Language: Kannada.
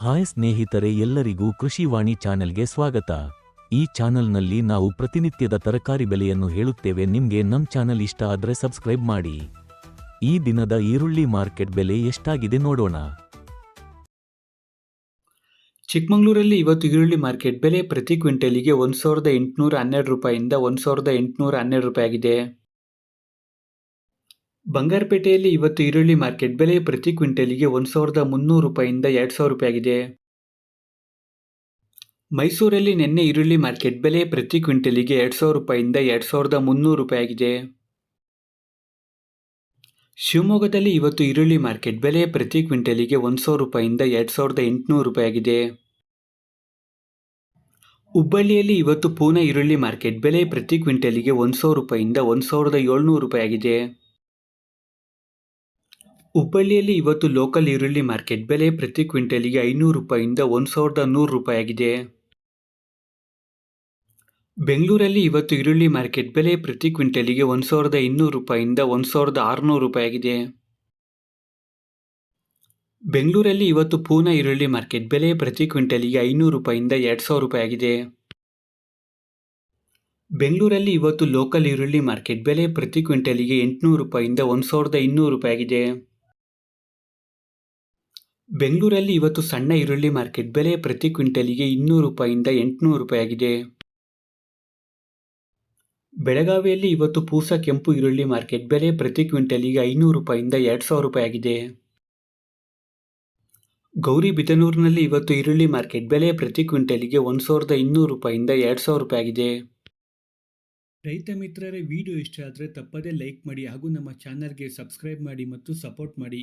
ಹಾಯ್ ಸ್ನೇಹಿತರೆ ಎಲ್ಲರಿಗೂ ಕೃಷಿವಾಣಿ ಚಾನೆಲ್ಗೆ ಸ್ವಾಗತ. ಈ ಚಾನೆಲ್ನಲ್ಲಿ ನಾವು ಪ್ರತಿನಿತ್ಯದ ತರಕಾರಿ ಬೆಲೆಯನ್ನು ಹೇಳುತ್ತೇವೆ. ನಿಮಗೆ ನಮ್ಮ ಚಾನೆಲ್ ಇಷ್ಟ ಆದರೆ ಸಬ್ಸ್ಕ್ರೈಬ್ ಮಾಡಿ. ಈ ದಿನದ ಈರುಳ್ಳಿ ಮಾರ್ಕೆಟ್ ಬೆಲೆ ಎಷ್ಟಾಗಿದೆ ನೋಡೋಣ. ಚಿಕ್ಕಮಗಳೂರಲ್ಲಿ ಇವತ್ತು ಈರುಳ್ಳಿ ಮಾರ್ಕೆಟ್ ಬೆಲೆ ಪ್ರತಿ ಕ್ವಿಂಟಲಿಗೆ ಒಂದು ಸಾವಿರದ ಎಂಟುನೂರ ಹನ್ನೆರಡು ರೂಪಾಯಿಂದ ಒಂದು ಸಾವಿರದ ಎಂಟುನೂರ ಹನ್ನೆರಡು ರೂಪಾಯಿ ಆಗಿದೆ. ಬಂಗಾರಪೇಟೆಯಲ್ಲಿ ಇವತ್ತು ಈರುಳ್ಳಿ ಮಾರ್ಕೆಟ್ ಬೆಲೆ ಪ್ರತಿ ಕ್ವಿಂಟಲಿಗೆ ಒಂದು ಸಾವಿರದ ಮುನ್ನೂರು ರೂಪಾಯಿಂದ ಎರಡು ಸಾವಿರ ರೂಪಾಯಿ ಆಗಿದೆ ಮೈಸೂರಲ್ಲಿ ನಿನ್ನೆ ಈರುಳ್ಳಿ ಮಾರ್ಕೆಟ್ ಬೆಲೆ ಪ್ರತಿ ಕ್ವಿಂಟಲಿಗೆ ಎರಡು ಸಾವಿರ ರೂಪಾಯಿಂದ ಎರಡು ಸಾವಿರದ ಮುನ್ನೂರು ರೂಪಾಯಿ ಆಗಿದೆ ಶಿವಮೊಗ್ಗದಲ್ಲಿ ಇವತ್ತು ಈರುಳ್ಳಿ ಮಾರ್ಕೆಟ್ ಬೆಲೆ ಪ್ರತಿ ಕ್ವಿಂಟಲಿಗೆ ಒಂದು ಸಾವಿರ ರೂಪಾಯಿಂದ ಎರಡು ಸಾವಿರದ ಎಂಟುನೂರು ರೂಪಾಯಿ ಆಗಿದೆ ಹುಬ್ಬಳ್ಳಿಯಲ್ಲಿ ಇವತ್ತು ಪೂನಾ ಈರುಳ್ಳಿ ಮಾರ್ಕೆಟ್ ಬೆಲೆ ಪ್ರತಿ ಕ್ವಿಂಟಲಿಗೆ ಒಂದು ಸಾವಿರ ರೂಪಾಯಿಂದ ಒಂದು ಸಾವಿರದ ಏಳ್ನೂರು ರೂಪಾಯಿ ಆಗಿದೆ ಹುಬ್ಬಳ್ಳಿಯಲ್ಲಿ ಇವತ್ತು ಲೋಕಲ್ ಈರುಳ್ಳಿ ಮಾರ್ಕೆಟ್ ಬೆಲೆ ಪ್ರತಿ ಕ್ವಿಂಟಲಿಗೆ ಐನೂರು ರೂಪಾಯಿಂದ ಒಂದು ಸಾವಿರದ ನೂರು ರೂಪಾಯಿ ಆಗಿದೆ ಬೆಂಗಳೂರಲ್ಲಿ ಇವತ್ತು ಈರುಳ್ಳಿ ಮಾರ್ಕೆಟ್ ಬೆಲೆ ಪ್ರತಿ ಕ್ವಿಂಟಲಿಗೆ ಒಂದು ಸಾವಿರದ ಇನ್ನೂರು ರೂಪಾಯಿಂದ ಒಂದು ಸಾವಿರದ ಆರುನೂರು ರೂಪಾಯಿ ಆಗಿದೆ ಬೆಂಗಳೂರಲ್ಲಿ ಇವತ್ತು ಪೂನಾ ಈರುಳ್ಳಿ ಮಾರ್ಕೆಟ್ ಬೆಲೆ ಪ್ರತಿ ಕ್ವಿಂಟಲಿಗೆ ಐನೂರು ರೂಪಾಯಿಂದ ಎರಡು ಸಾವಿರ ರೂಪಾಯಿ ಆಗಿದೆ ಬೆಂಗಳೂರಲ್ಲಿ ಇವತ್ತು ಲೋಕಲ್ ಈರುಳ್ಳಿ ಮಾರ್ಕೆಟ್ ಬೆಲೆ ಪ್ರತಿ ಕ್ವಿಂಟಲಿಗೆ ಎಂಟುನೂರು ರೂಪಾಯಿಂದ ಒಂದು ಸಾವಿರದ ಇನ್ನೂರು ರೂಪಾಯಿ ಆಗಿದೆ ಬೆಂಗಳೂರಲ್ಲಿ ಇವತ್ತು ಸಣ್ಣ ಈರುಳ್ಳಿ ಮಾರ್ಕೆಟ್. ಬೆಲೆ ಪ್ರತಿ ಕ್ವಿಂಟಲಿಗೆ ಇನ್ನೂರು ರೂಪಾಯಿಂದ ಎಂಟುನೂರು ರೂಪಾಯಿಯಾಗಿದೆ. ಬೆಳಗಾವಿಯಲ್ಲಿ ಇವತ್ತು ಪೂಸ ಕೆಂಪು ಈರುಳ್ಳಿ ಮಾರ್ಕೆಟ್. ಬೆಲೆ ಪ್ರತಿ ಕ್ವಿಂಟಲಿಗೆ ಐನೂರು ರೂಪಾಯಿಂದ ಎರಡು ಸಾವಿರ ರೂಪಾಯಿಯಾಗಿದೆ. ಗೌರಿಬಿದನೂರಿನಲ್ಲಿ ಇವತ್ತು ಈರುಳ್ಳಿ ಮಾರ್ಕೆಟ್. ಬೆಲೆ ಪ್ರತಿ ಕ್ವಿಂಟಲಿಗೆ ಒಂದು ಸಾವಿರದ ಇನ್ನೂರು ರೂಪಾಯಿಂದ ಎರಡು ಸಾವಿರ ರೂಪಾಯಿಯಾಗಿದೆ. ರೈತ ಮಿತ್ರರೇ, ವಿಡಿಯೋ ಇಷ್ಟ ಆದರೆ ತಪ್ಪದೇ ಲೈಕ್ ಮಾಡಿ ಹಾಗೂ ನಮ್ಮ ಚಾನಲ್ಗೆ ಸಬ್ಸ್ಕ್ರೈಬ್ ಮಾಡಿ ಮತ್ತು ಸಪೋರ್ಟ್ ಮಾಡಿ.